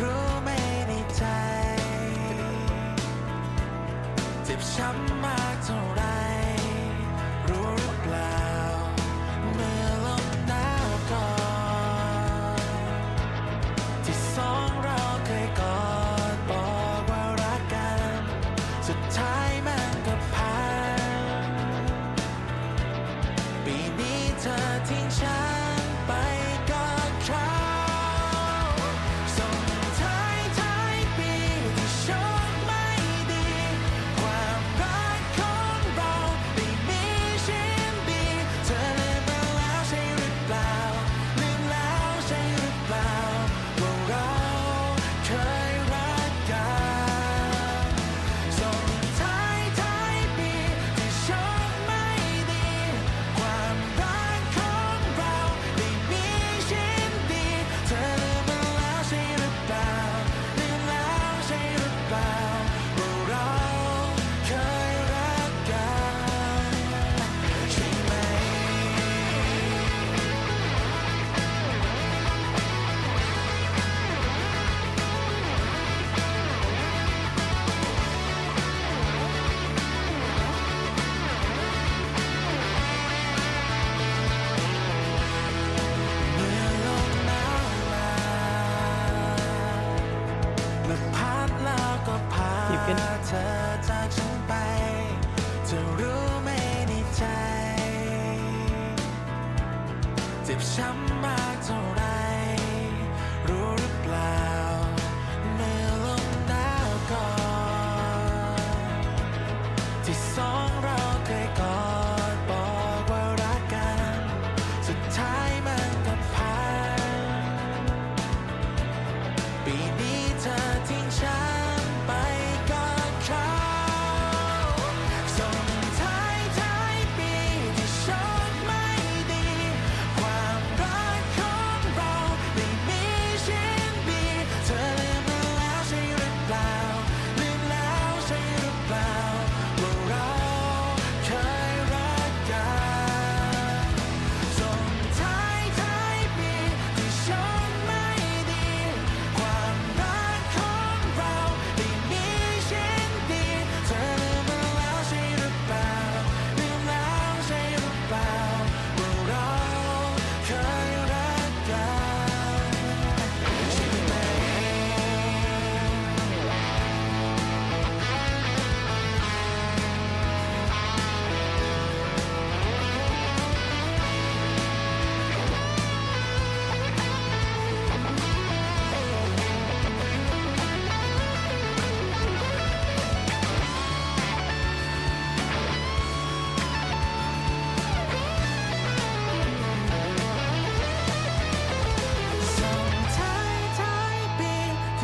รู้ไม่ในใจ เจ็บช้ำีบกันเธอจากฉันไปเธอรู้ไหมในใจเจ็บช้ำมากเท่าไรรู้หรือเปล่าเมื่อลมหนาวก่อนที่สองเราเคยกอดบอกว่ารักกัน สุดท้ายมันก็พังปีน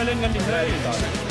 Helen nga ni Helen.